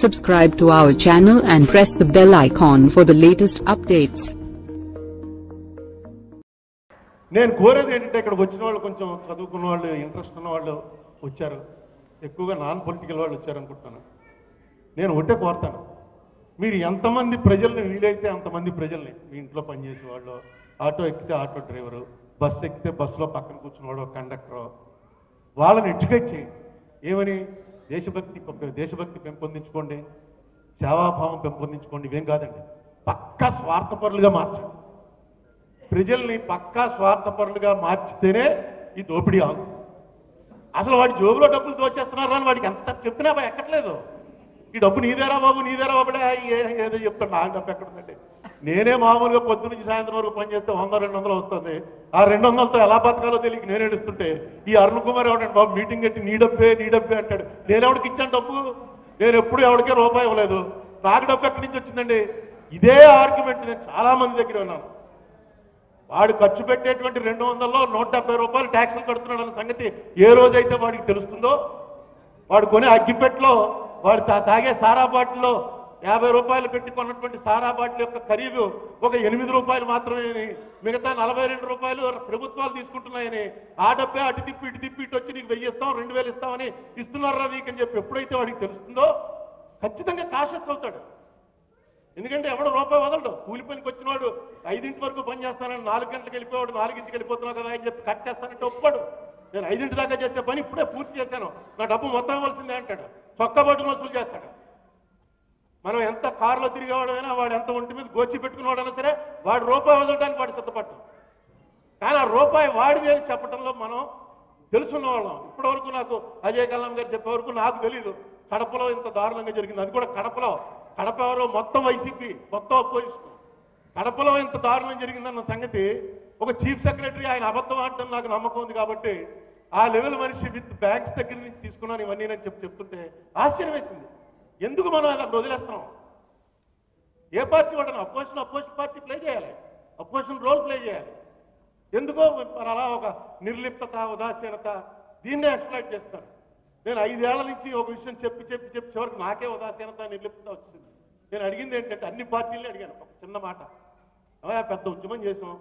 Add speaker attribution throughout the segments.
Speaker 1: Subscribe to our channel and press the bell icon for the latest updates.
Speaker 2: నేను కోరేది ఏంటంటే ఇక్కడికి వచ్చిన వాళ్ళు కొంచెం చదువుకున్న వాళ్ళు ఇంట్రెస్ట్ ఉన్న వాళ్ళు వచ్చారు. ఎక్కువగా నాన్ పొలిటికల్ వాళ్ళు వచ్చారు అనుకుంటున్నాను నేను ఒకటే కోరుతాను. మీరు ఎంతమంది ప్రజల్ని వీలైతే అంతమంది ప్రజల్ని మీ ఇంట్లో పనిచేసే వాళ్ళు ఆటో ఎక్కితే ఆటో డ్రైవరు బస్సు ఎక్కితే బస్సులో పక్కన కూర్చున్నవాడు కండక్టరు వాళ్ళని ఎడ్యుకేట్ చేయండి. ఏమని? దేశభక్తి దేశభక్తి పెంపొందించుకోండి. సేవాభావం పెంపొందించుకోండి. ఇవేం కాదండి. పక్కా స్వార్థపరులుగా మార్చండి. ప్రజల్ని పక్కా స్వార్థపరులుగా మార్చితేనే ఈ దోపిడీ ఆగు అసలు వాడి జోబులో డబ్బులు దోచేస్తున్నారు అని వాడికి ఎంత చెప్పినా ఎక్కట్లేదు. ఈ డబ్బు నీదేరా బాబు నీదేరా బాబుడే. ఏదో చెప్తాడు. నాకు డబ్బు ఎక్కడుందండి? నేనే మామూలుగా పొద్దు నుంచి సాయంత్రం వరకు పని చేస్తే వంద రెండు వందలు వస్తుంది. ఆ రెండు వందలతో ఎలా బతకాలో తెలియక నేను ఏడుస్తుంటే ఈ అరుణ్ కుమార్ ఎవడండి బాబు? మీటింగ్ పెట్టి నీ డబ్బే నీ డబ్బే అంటాడు. నేను ఎవడికి ఇచ్చాను డబ్బు? నేను ఎప్పుడు ఎవరికే రూపాయి ఇవ్వలేదు. నాకు డబ్బు ఎక్కడి నుంచి వచ్చిందండి? ఇదే ఆర్గ్యుమెంట్ నేను చాలా మంది దగ్గర ఉన్నాను వాడు ఖర్చు పెట్టేటువంటి రెండు వందల్లో నూట డెబ్బై రూపాయలు ట్యాక్సులు కడుతున్నాడు అన్న సంగతి ఏ రోజైతే వాడికి తెలుస్తుందో వాడు కొనే అగ్గిపెట్లో వాడు తా- తాగే సారా బాటిల్లో యాభై రూపాయలు పెట్టి కొన్నటువంటి సారా బాటిల్ యొక్క ఖరీదు ఒక ఎనిమిది రూపాయలు మాత్రమే అని, మిగతా నలభై రెండు రూపాయలు ప్రభుత్వాలు తీసుకుంటున్నాయని ఆ డబ్బే అటు తిప్పి ఇటు తిప్పి ఇటు వచ్చి నీకు వెయ్యి ఇస్తాం రెండు వేలు ఇస్తామని ఇస్తున్నారా నీకని చెప్పి ఎప్పుడైతే వాడికి తెలుస్తుందో ఖచ్చితంగా కాషస్ అవుతాడు. ఎందుకంటే ఎవడు రూపాయి వదలడు. కూలి పనికి వచ్చినవాడు ఐదింటి వరకు పని చేస్తానని నాలుగు గంటలకు వెళ్ళిపోయాడు నాలుగింటికి వెళ్ళిపోతున్నావు కదా అని చెప్పి కట్ చేస్తానంటే ఒప్పుకోడు నేను ఐదింటి దాకా చేసే పని ఇప్పుడే పూర్తి చేశాను. నా డబ్బు మొత్తం ఇవ్వాల్సిందే అంటాడు. చొక్కా వసూలు చేస్తాడు. మనం ఎంత కారులో తిరిగేవాడైనా వాడు ఎంత ఒంటి మీద గోచి పెట్టుకున్నవాడైనా సరే వాడు రూపాయి వదలడానికి వాడు సిద్ధపడ్డం. కానీ ఆ రూపాయి వాడిది అని చెప్పడంలో మనం తెలుసున్న వాళ్ళం ఇప్పటివరకు నాకు అజయ్ కలాం గారు చెప్పే వరకు నాకు తెలియదు కడపలో ఇంత దారుణంగా జరిగింది. అది కూడా కడపలో. కడప ఎవరో మొత్తం వైసీపీ మొత్తం అపోజిషన్. కడపలో ఇంత దారుణం జరిగిందన్న సంగతి ఒక చీఫ్ సెక్రటరీ ఆయన అబద్ధం ఆడటం నాకు నమ్మకం ఉంది కాబట్టి ఆ లెవెల్ మనిషి విత్ బ్యాంక్స్ దగ్గర నుంచి తీసుకున్నాను ఇవన్నీ నేను చెప్పి చెప్తుంటే ఆశ్చర్యం వేసింది ఎందుకు మనం అలా వదిలేస్తున్నాం? ఏ పార్టీ వాడని? అపోజిషన్ అపోజిషన్ పార్టీ ప్లే చేయాలి. అపోజిషన్ రోల్ ప్లే చేయాలి. ఎందుకో మరి అలా ఒక నిర్లిప్తత ఉదాసీనత దీన్నే ఎక్స్ప్లైట్ చేస్తారు. నేను ఐదేళ్ళ నుంచి ఒక విషయం చెప్పి చెప్పి చెప్పి చివరికి నాకే ఉదాసీనత నిర్లిప్తత వచ్చింది. నేను అడిగింది ఏంటంటే అన్ని పార్టీలని అడిగాను ఒక చిన్న మాట. పెద్ద ఉద్యమం చేసాం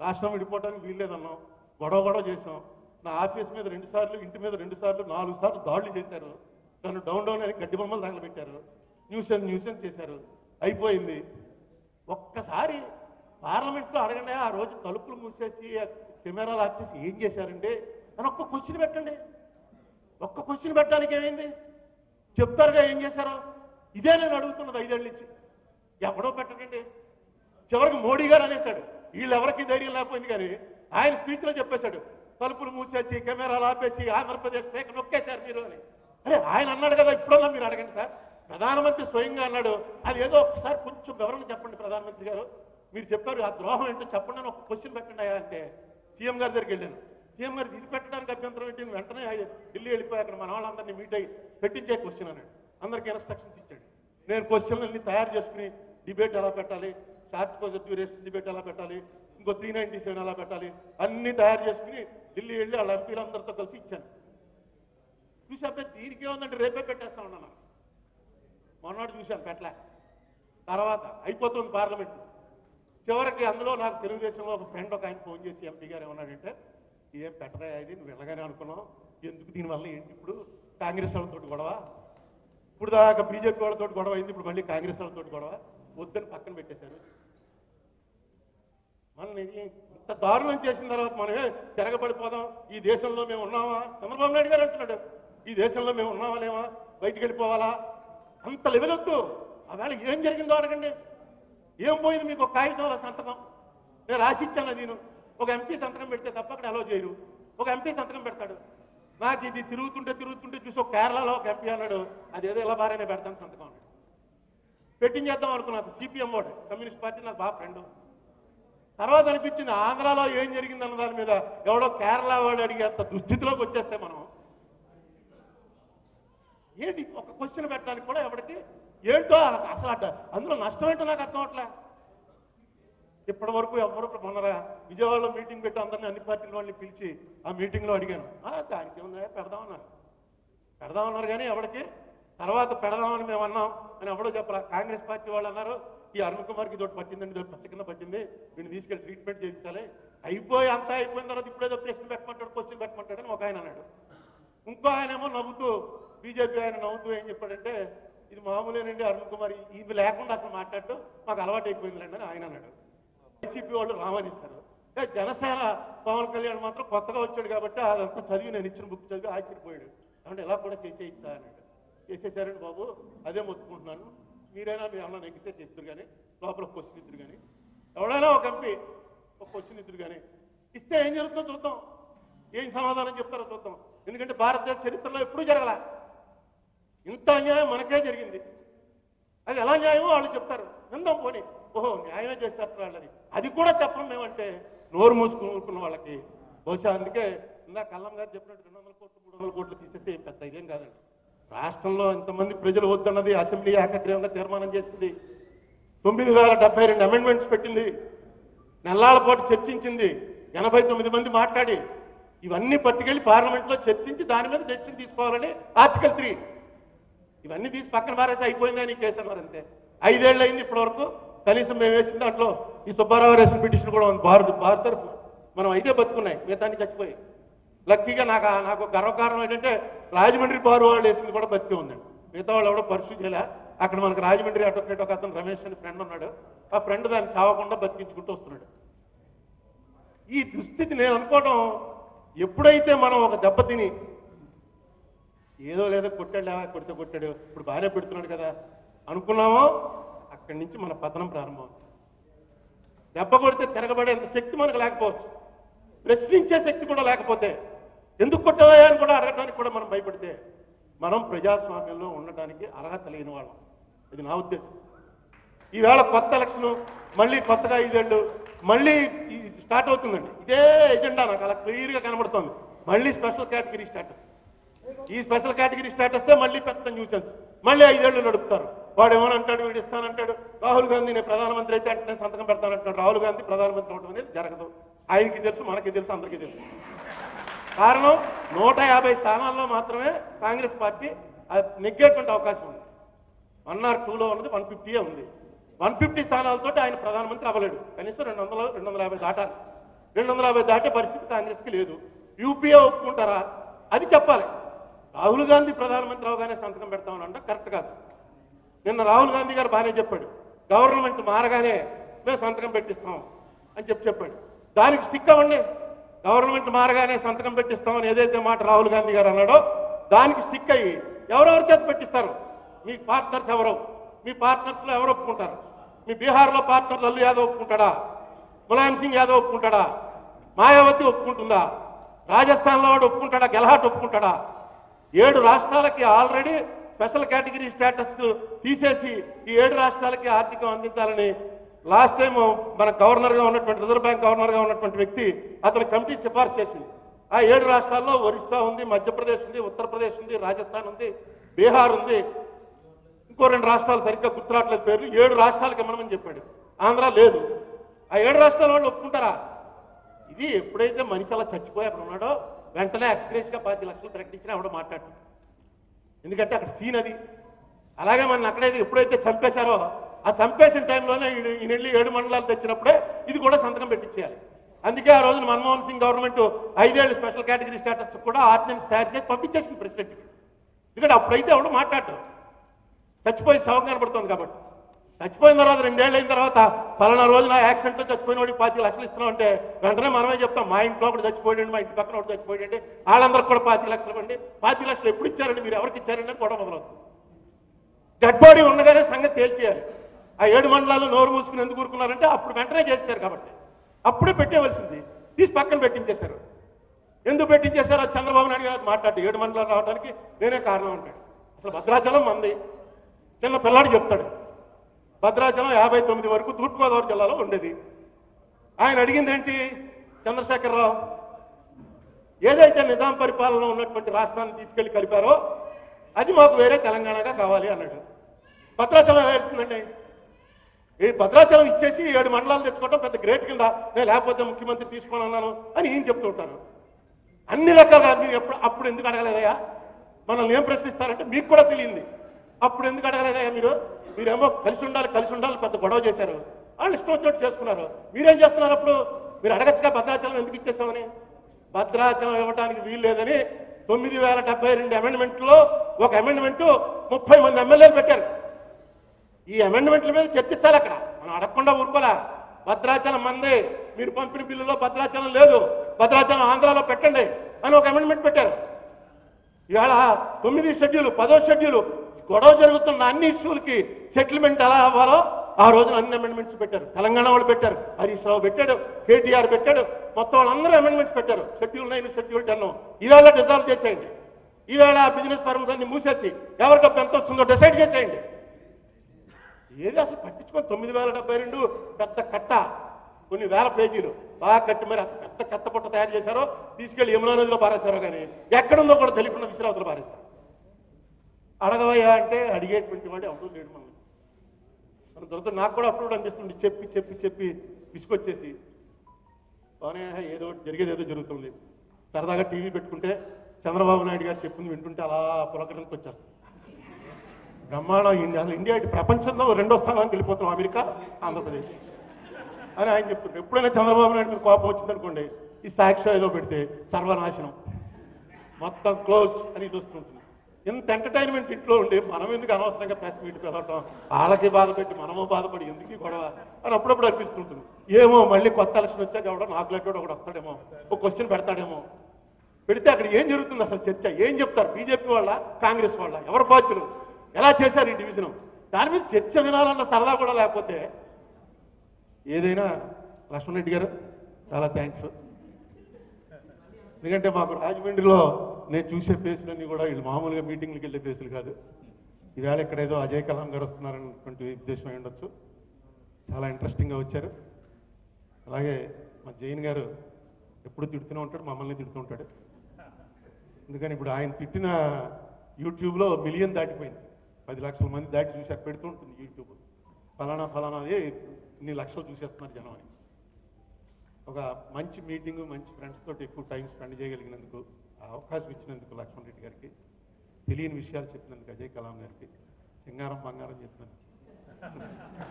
Speaker 2: రాష్ట్రం విడిపోవడానికి వీల్లేదన్నాం. గొడవ గొడవ చేసాం నా ఆఫీస్ మీద రెండు సార్లు ఇంటి మీద రెండు సార్లు నాలుగు సార్లు దాడులు చేశారు. నన్ను డౌన్ డౌన్ అని గడ్డి బొమ్మలు తగలబెట్టారు. న్యూసెన్స్ న్యూసెన్స్ చేశారు. అయిపోయింది. ఒక్కసారి పార్లమెంట్లో అడగండి ఆ రోజు తలుపులు మూసేసి కెమెరాలు ఆఫ్ చేసి ఏం చేశారండి? అని ఒక్క క్వశ్చన్ పెట్టండి. ఒక్క క్వశ్చన్ పెట్టడానికి ఏమైంది? చెప్తారుగా ఏం చేశారో? ఇదే నేను అడుగుతున్నది ఐదేళ్ళ నుంచి. ఎవడో పెట్టకండి. చివరికి మోడీ గారు అనేశాడు. వీళ్ళు ఎవరికి ధైర్యం లేకపోయింది కానీ ఆయన స్పీచ్లో చెప్పేశాడు. తలుపులు మూసేసి కెమెరాలు ఆపేసి ఆంధ్రప్రదేశ్ పేక నొక్కేశారు మీరు అని. అరే ఆయన అన్నాడు కదా ఇప్పుడన్నా మీరు అడగండి సార్. ప్రధానమంత్రి స్వయంగా అన్నాడు. అది ఏదో ఒకసారి కొంచెం వివరణ చెప్పండి ప్రధానమంత్రి గారు. మీరు చెప్పారు ఆ ద్రోహం ఏంటో చెప్పండి అని ఒక క్వశ్చన్ పెట్టండి అయ్యా అంటే సీఎం గారి దగ్గరికి వెళ్ళాను. సీఎం గారు ఇది పెట్టడానికి అభ్యంతరం ఏంటి? వెంటనే ఢిల్లీ వెళ్ళిపోయి అక్కడ మన వాళ్ళందరినీ మీట్ అయ్యి పెట్టించే క్వశ్చన్ అన్నాడు. అందరికీ ఇన్స్ట్రక్షన్స్ ఇచ్చాడు. నేను క్వశ్చన్లన్నీ తయారు చేసుకుని డిబేట్ ఎలా పెట్టాలి? షార్ట్ క్వశ్చన్ డ్యూరేషన్ డిబేట్ ఎలా పెట్టాలి? ఇంకో త్రీ నైన్టీ సెవెన్ అలా పెట్టాలి. అన్ని తయారు చేసుకుని ఢిల్లీ వెళ్ళి వాళ్ళ ఎంపీలందరితో కలిసి ఇచ్చాను. చూసాక దీనికే ఉందంటే రేపే పెట్టేస్తా ఉన్నాను. మొన్నటి చూశాను పెట్టలే. తర్వాత అయిపోతుంది పార్లమెంట్. చివరికి అందులో నాకు తెలుగుదేశంలో ఒక ఫ్రెండ్ ఒక ఆయన ఫోన్ చేసి ఎంపీ గారు ఏమన్నాడంటే ఇదేం పెట్టరా ఇది? నువ్వు వెళ్ళగానే అనుకున్నావు. ఎందుకు దీనివల్ల ఏంటి ఇప్పుడు? కాంగ్రెస్ వాళ్ళతో గొడవ? ఇప్పుడు దాకా బీజేపీ వాళ్ళతో గొడవ అయింది ఇప్పుడు మళ్ళీ కాంగ్రెస్ వాళ్ళతో గొడవ? వద్దని పక్కన పెట్టేశారు. మనల్ని ఇంత దారుణం చేసిన తర్వాత మనమే తిరగబడిపోదాం. ఈ దేశంలో మేము ఉన్నామా? చంద్రబాబు నాయుడు గారు అంటున్నాడు. ఈ దేశంలో మేము ఉన్నామా లేమా? బయటికి వెళ్ళిపోవాలా? అంత లెవెలొద్దు ఆవేళ ఏం జరిగిందో అడగండి. ఏం పోయింది మీకు ఒక కాగితంలో సంతకం? నేను రాసిచ్చాను నేను ఒక ఎంపీ సంతకం పెడితే తప్ప అక్కడ అలో చేయరు. ఒక ఎంపీ సంతకం పెడతాడు. నాకు ఇది తిరుగుతుంటే తిరుగుతుంటే చూసి ఒక కేరళలో ఒక ఎంపీ అన్నాడు. అదేదో ఇలా బాగానే పెడతాను సంతకం అన్నాడు. పెట్టించేద్దాం అనుకున్నాను. సిపిఎం వాడు కమ్యూనిస్ట్ పార్టీ నాకు బాగా ఫ్రెండ్ తర్వాత అనిపించింది ఆంధ్రాలో ఏం జరిగిందన్న దాని మీద ఎవడో కేరళ వాడు అడిగే అంత దుస్థితిలోకి వచ్చేస్తే మనం. ఏంటి ఒక క్వశ్చన్ పెట్టడానికి కూడా ఎవరికి ఏంటో అసలు అట్ట అందులో నష్టం ఏంటో నాకు అర్థం అవట్లే. ఇప్పటి వరకు ఎవరు మొన్నరా విజయవాడలో మీటింగ్ పెట్టి అందరినీ అన్ని పార్టీల వాళ్ళని పిలిచి ఆ మీటింగ్లో అడిగాను. దానికి ఏముందా పెడదామన్నారు. పెడదామన్నారు కానీ ఎవరికి తర్వాత పెడదామని మేము అన్నాం అని ఎవడో చెప్పరా. కాంగ్రెస్ పార్టీ వాళ్ళు అన్నారు ఈ అరుణ్ కుమార్కి ఇదొకటి పట్టిందండి ఇదొకటి పచ్చ కింద పట్టింది. వీడిని తీసుకెళ్ళి ట్రీట్మెంట్ చేయించాలి. అయిపోయి అంతా అయిపోయిన తర్వాత ఇప్పుడేదో ప్రశ్న పెట్టమంటాడు క్వశ్చన్ పెట్టమంటాడని ఒక ఆయన అన్నాడు. ఇంకో ఆయనేమో నవ్వుతూ బీజేపీ ఆయన నవ్వుతూ ఏం చెప్పాడంటే ఇది మామూలేనండి అరుణ్ కుమార్ ఇది లేకుండా అసలు మాట్లాడటం మాకు అలవాటు అయిపోయిందిలేండి అని ఆయన అన్నాడు. వైసీపీ వాళ్ళు రామనిస్తారు. ఏ జనసేన పవన్ కళ్యాణ్ మాత్రం కొత్తగా వచ్చాడు కాబట్టి అదంతా చదివి నేను ఇచ్చిన బుక్ చదివి ఆశ్చర్యపోయాడు. అంటే ఎలా కూడా చేసేయచ్చా అన్నాడు. చేసేసారండి బాబు అదే మొత్తుకుంటున్నాను. మీరైనా మీరు ఏమన్నా నెగ్గితే చెప్తురు కానీ లోపల క్వశ్చన్ ఇద్దరు కానీ. ఎవడైనా ఒక ఎంపీ ఒక క్వశ్చన్ ఇద్దరు కానీ. ఇస్తే ఏం జరుగుతుందో చూద్దాం. ఏం సమాధానం చెప్తారో చూద్దాం. ఎందుకంటే భారతదేశ చరిత్రలో ఎప్పుడూ జరగల. ఇంత అన్యాయం మనకే జరిగింది. అది ఎలా న్యాయమో వాళ్ళు చెప్తారు. విందాం పోనీ. ఓహో న్యాయమే చేశారు వాళ్ళని. అది కూడా చెప్పం మేమంటే నోరు మూసుకున్న వాళ్ళకి. బహుశా అందుకే ఇందా కల్లం గారు చెప్పినట్టు రెండు వందల కోట్లు మూడు వందల కోట్లు తీసేస్తే పెద్ద ఇదేం కాదండి. రాష్ట్రంలో ఇంతమంది ప్రజలు వద్దన్నది అసెంబ్లీ ఏకగ్రీవంగా తీర్మానం చేసింది. తొమ్మిది వేల డెబ్బై రెండు అమెండ్మెంట్స్ పెట్టింది. నెలల పాటు చర్చించింది. ఎనభై తొమ్మిది మంది మాట్లాడి ఇవన్నీ పట్టుకెళ్ళి పార్లమెంట్లో చర్చించి దాని మీద డెసిషన్ తీసుకోవాలని ఆర్టికల్ త్రీ. ఇవన్నీ తీసి పక్కన పారేసి అయిపోయిందని కేసు అన్నారు అంతే. ఐదేళ్ళు అయింది ఇప్పటివరకు. కనీసం మేము వేసిన దాంట్లో ఈ సుబ్బారావు వేసిన పిటిషన్ కూడా ఉంది భారత్ భారత తరఫు మనం అయితే బతుకున్నాయి మిగతాన్ని చచ్చిపోయి లక్కీగా నాకు నాకు గర్వకారణం ఏంటంటే రాజమండ్రి బారు వాళ్ళు వేసింది కూడా బతికే ఉందండి. మిగతా వాళ్ళు ఎవడో పరిస్థితి చేయలే. అక్కడ మనకు రాజమండ్రి అడ్వకేట్ ఒక అతను రమేష్ అని ఫ్రెండ్ ఉన్నాడు. ఆ ఫ్రెండ్ దాన్ని చావకుండా బతికించుకుంటూ వస్తున్నాడు. ఈ దుస్థితి నేను అనుకోవడం ఎప్పుడైతే మనం ఒక దెబ్బతిని ఏదో లేదో కొట్టాడు లేవా కొడితే కొట్టాడు ఇప్పుడు భార్య పెడుతున్నాడు కదా అనుకున్నామో అక్కడి నుంచి మన పతనం ప్రారంభం దెబ్బ కొడితే తిరగబడేంత శక్తి మనకు లేకపోవచ్చు. ప్రశ్నించే శక్తి కూడా లేకపోతే ఎందుకు కొట్టవా అని కూడా అడగడానికి కూడా మనం భయపడితే మనం ప్రజాస్వామ్యంలో ఉండటానికి అర్హత లేని వాళ్ళం. ఇది నా ఉద్దేశం. ఈవేళ కొత్త ఎలక్షన్ మళ్ళీ కొత్తగా ఐదేళ్ళు మళ్ళీ ఇది స్టార్ట్ అవుతుందండి. ఇదే ఎజెండా నాకు అలా క్లియర్గా కనబడుతోంది. మళ్ళీ స్పెషల్ కేటగిరీ స్టేటస్. ఈ స్పెషల్ కేటగిరీ స్టేటస్ మళ్ళీ పెద్ద న్యూసెన్స్ మళ్ళీ ఐదేళ్ళు నడుపుతారు. వాడు ఏమని అంటాడు వీడు ఇస్తానంటాడు రాహుల్ గాంధీ నేను ప్రధానమంత్రి అయితే అంటే సంతకం పెడతానంటాడు. రాహుల్ గాంధీ ప్రధానమంత్రి అవడం అనేది జరగదు. ఆయనకి తెలుసు మనకి తెలుసు అందరికీ తెలుసు. కారణం నూట యాభై స్థానాల్లో మాత్రమే కాంగ్రెస్ పార్టీ అది నెగ్గేటువంటి అవకాశం ఉంది. వన్ ఆర్ టూలో ఉన్నది వన్ ఫిఫ్టీయే ఉంది. వన్ ఫిఫ్టీ స్థానాలతో ఆయన ప్రధానమంత్రి అవ్వలేడు. కనీసం రెండు వందల రెండు వందల యాభై దాటాలి. రెండు వందల యాభై దాటే పరిస్థితి కాంగ్రెస్కి లేదు. యూపీఏ ఒప్పుకుంటారా? అది చెప్పాలి. రాహుల్ గాంధీ ప్రధానమంత్రి అవగానే సంతకం పెడతామని అంటే కరెక్ట్ కాదు. నిన్న రాహుల్ గాంధీ గారు బాగానే చెప్పాడు. గవర్నమెంట్ మారగానే మేము సంతకం పెట్టిస్తాం అని చెప్పి చెప్పాడు. దానికి స్టిక్ అవ్వండి. గవర్నమెంట్ మారగానే సంతకం పెట్టిస్తామని ఏదైతే మాట రాహుల్ గాంధీ గారు అన్నాడో దానికి స్టిక్ అయ్యి ఎవరెవరి చేత పెట్టిస్తారు? మీ పార్ట్నర్స్ ఎవరు? మీ పార్ట్నర్స్లో ఎవరు ఒప్పుకుంటారు? మీ బీహార్లో పార్ట్నర్ లల్లు యాదవ్ ఒప్పుకుంటాడా? ములాయం సింగ్ యాదవ్ ఒప్పుకుంటాడా? మాయావతి ఒప్పుకుంటుందా? రాజస్థాన్లో వాడు ఒప్పుకుంటాడా? గెలహాట్ ఒప్పుకుంటాడా? ఏడు రాష్ట్రాలకి ఆల్రెడీ స్పెషల్ కేటగిరీ స్టేటస్ తీసేసి ఈ ఏడు రాష్ట్రాలకి ఆర్థికం అందించాలని లాస్ట్ టైం మన గవర్నర్గా ఉన్నటువంటి రిజర్వ్ బ్యాంక్ గవర్నర్గా ఉన్నటువంటి వ్యక్తి అతని కమిటీ సిఫార్సు చేసింది. ఆ ఏడు రాష్ట్రాల్లో ఒరిస్సా ఉంది మధ్యప్రదేశ్ ఉంది ఉత్తరప్రదేశ్ ఉంది రాజస్థాన్ ఉంది బీహార్ ఉంది. ఇంకో రెండు రాష్ట్రాలు సరిగ్గా గుర్తురాట్లేదు పేర్లు. ఏడు రాష్ట్రాలకు ఇమ్మనమని చెప్పాడు. ఆంధ్ర లేదు. ఆ ఏడు రాష్ట్రాల వాళ్ళు ఒప్పుకుంటారా? ఇది ఎప్పుడైతే మనిషి అలా చచ్చిపోయి అక్కడ ఉన్నాడో వెంటనే ఎక్స్ప్రెస్గా పది లక్షలు ప్రకటించినా ఎవడో మాట్లాడు ఎందుకంటే అక్కడ సీన్ అది. అలాగే మన అక్కడైతే ఎప్పుడైతే చంపేశారో ఆ చంపేసిన టైంలోనే ఈయన- వెళ్ళి ఏడు మండలాలు తెచ్చినప్పుడే ఇది కూడా సంతకం పెట్టించేయాలి అందుకే ఆ రోజున మన్మోహన్ సింగ్ గవర్నమెంట్ ఐదేళ్ళు స్పెషల్ కేటగిరీ స్టేటస్ కూడా ఆర్డినెన్స్ తయారు చేసి పంపించేసింది ప్రెసిడెంట్కి ఎందుకంటే అప్పుడైతే ఎవడు మాట్లాడటం చచ్చిపోయి శవం కనబడుతుంది కాబట్టి. చచ్చిపోయిన తర్వాత రెండేళ్ళు అయిన తర్వాత పలానా రోజున యాక్సిడెంట్లో చచ్చిపోయిన వాడికి పాతి లక్షలు ఇస్తున్నాం అంటే వెంటనే మనమే చెప్తాం మా ఇంట్లో ఒకటి చచ్చిపోయాడు మా ఇంటి పక్కన ఒకటి చచ్చిపోయాడు వాళ్ళందరికీ కూడా పాతి లక్షలు ఇవ్వండి. పాతిక లక్షలు ఎప్పుడు ఇచ్చారండి? మీరు ఎవరికి ఇచ్చారండి? అని కూడా మొదలవుతుంది. డెడ్ బాడీ ఉండగానే సంగతి తేల్చేయాలి. ఆ ఏడు మండలాలు నోరు మూసుకుని ఎందుకు ఊరుకున్నారంటే అప్పుడు వెంటనే చేశారు కాబట్టి. అప్పుడే పెట్టేవలసింది తీసి పక్కన పెట్టించేశారు. ఎందుకు పెట్టించేశారు? అది చంద్రబాబు నాయుడు గారు అది మాట్లాడు ఏడు మండలాలు రావడానికి నేనే కారణం అంటాడు. అసలు భద్రాచలం మంది. చిన్న పిల్లాడు చెప్తాడు. భద్రాచలం యాభై తొమ్మిది వరకు తూర్పుగోదావరి జిల్లాలో ఉండేది. ఆయన అడిగింది ఏంటి చంద్రశేఖరరావు ఏదైతే నిజాం పరిపాలన ఉన్నటువంటి రాష్ట్రాన్ని తీసుకెళ్ళి కలిపారో అది మాకు వేరే తెలంగాణగా కావాలి అన్నాడు. భద్రాచలం ఎలా వెళ్తుందండి? ఈ భద్రాచలం ఇచ్చేసి ఏడు మండలాలు తెచ్చుకోవటం పెద్ద గ్రేట్ కింద. నేను లేకపోతే ముఖ్యమంత్రి తీసుకొని అన్నాను అని ఏం చెప్తూ ఉంటాను అన్ని రకాలుగా మీరు ఎప్పుడు అప్పుడు ఎందుకు అడగలేదయ్యా? మనల్ని ఏం ప్రశ్నిస్తారంటే మీకు కూడా తెలియంది. అప్పుడు ఎందుకు అడగలేదయ్యా మీరు? మీరేమో కలిసి ఉండాలి కలిసి ఉండాలి పెద్ద గొడవ చేశారు. వాళ్ళు ఇష్టం వచ్చినట్టు చేసుకున్నారు. మీరేం చేస్తున్నారు అప్పుడు? మీరు అడగచ్చుగా భద్రాచలం ఎందుకు ఇచ్చేసామని? భద్రాచలం ఇవ్వడానికి వీలు లేదని తొమ్మిది వేల డెబ్బై రెండు అమెండ్మెంట్లో ఒక అమెండ్మెంట్ ముప్పై మంది ఎమ్మెల్యేలు పెట్టారు. ఈ అమెండ్మెంట్ల మీద చర్చించాలి అక్కడ. మనం అడగకుండా ఊరుకోలే. భద్రాచలం మంది మీరు పంపిన బిల్లులో భద్రాచలం లేదు. భద్రాచలం ఆంధ్రాలో పెట్టండి అని ఒక అమెండ్మెంట్ పెట్టారు. ఇవాళ తొమ్మిది షెడ్యూల్ పదో షెడ్యూల్ గొడవ జరుగుతున్న అన్ని ఇష్యూలకి సెటిల్మెంట్ ఎలా అవ్వాలో ఆ రోజున అన్ని అమెండ్మెంట్స్ పెట్టారు. తెలంగాణ వాళ్ళు పెట్టారు. హరీష్ రావు పెట్టాడు. కేటీఆర్ పెట్టాడు. మొత్తం వాళ్ళందరూ అమెండ్మెంట్స్ పెట్టారు. షెడ్యూల్ నైన్ షెడ్యూల్ టెన్ ఈవేళ డిజాల్వ్ చేసేయండి. ఈవేళ బిజినెస్ ఫార్మ్స్ అన్ని మూసేసి ఎవరికి ఎంత వస్తుందో డిసైడ్ చేసేయండి. ఏది అసలు పట్టించుకొని తొమ్మిది వేల డెబ్బై రెండు పెద్ద కట్ట? కొన్ని వేల పేజీలు. బాగా కట్టి మరి పెద్ద చెత్త పుట్ట తయారు చేశారో? తీసుకెళ్ళి యమునా నదిలో పారేశారో కానీ ఎక్కడుందో కూడా తెలియకుండా విశ్రావతులు పారేశారు. అడగవయ్యా అంటే అడిగేటువంటి వాడు ఎవరు లేడు మనం మన దొరత నాకు కూడా అప్పుడు అనిపిస్తుంది. చెప్పి చెప్పి చెప్పి విసుకొచ్చేసి బాగానే ఏదో ఒకటి జరిగేది ఏదో జరుగుతుంది. సరదాగా టీవీ పెట్టుకుంటే చంద్రబాబు నాయుడు గారు చెప్పింది వింటుంటే అలా పులకడానికి వచ్చేస్తుంది బ్రహ్మాండం ఇండియా. అసలు ఇండియా ప్రపంచంలో రెండో స్థానానికి వెళ్ళిపోతాం అమెరికా ఆంధ్రప్రదేశ్. అని ఆయన చెప్తున్నారు. ఎప్పుడైనా చంద్రబాబు నాయుడు మీద కోపం వచ్చిందనుకోండి ఈ సాక్ష్యం ఏదో పెడితే సర్వనాశనం. మొత్తం క్లోజ్ అని చూస్తుంటుంది ఇంత ఎంటర్టైన్మెంట్ ఇంట్లో ఉండి మనం ఎందుకు అనవసరంగా ప్రెస్ మీట్ పిలవటం వాళ్ళకి బాధపెట్టి మనము బాధపడి ఎందుకు గొడవ? అని అప్పుడప్పుడు అనిపిస్తుంటుంది ఏమో మళ్ళీ కొత్త ఎలక్షన్ వచ్చాక ఎవడో నాకు లెక్కడో ఒకటి వస్తాడేమో ఒక క్వశ్చన్ పెడతాడేమో. పెడితే అక్కడ ఏం జరుగుతుంది అసలు చర్చ? ఏం చెప్తారు? బీజేపీ వాళ్ళ? కాంగ్రెస్ వాళ్ళ? ఎవరు బాధ్యులు? ఎలా చేశారు ఈ డివిజన్ దాని మీద చర్చ వినాలన్న సరదా కూడా లేకపోతే ఏదైనా లక్ష్మణ్ రెడ్డి గారు చాలా థ్యాంక్స్ ఎందుకంటే మాకు రాజమండ్రిలో నేను చూసే ఫేసులన్నీ కూడా వీళ్ళు మామూలుగా మీటింగ్లకు వెళ్ళే ఫేసులు కాదు. ఈవేళ ఇక్కడ ఏదో అజయ్ కలాం గారు వస్తున్నారన్నటువంటి ఉద్దేశం అయి ఉండొచ్చు. చాలా ఇంట్రెస్టింగ్గా వచ్చారు. అలాగే మా జైన్ గారు ఎప్పుడు తిడుతూనే ఉంటాడు మమ్మల్ని తిడుతూ ఉంటాడు. ఎందుకని ఇప్పుడు ఆయన తిట్టిన యూట్యూబ్లో మిలియన్ దాటిపోయింది. పది లక్షల మంది దాటి చూసి పెడుతూ ఉంటుంది యూట్యూబ్. ఫలానా ఫలానాది ఇన్ని లక్షలు చూసేస్తున్నారు జనం అని. ఒక మంచి మీటింగ్ మంచి ఫ్రెండ్స్ తోటి ఎక్కువ టైం స్పెండ్ చేయగలిగినందుకు అవకాశం ఇచ్చినందుకు లక్ష్మణ్ రెడ్డి గారికి తెలియని విషయాలు చెప్పినందుకు అజయ్ కలాం గారికి సింగారం బంగారం చెప్పినందుకు.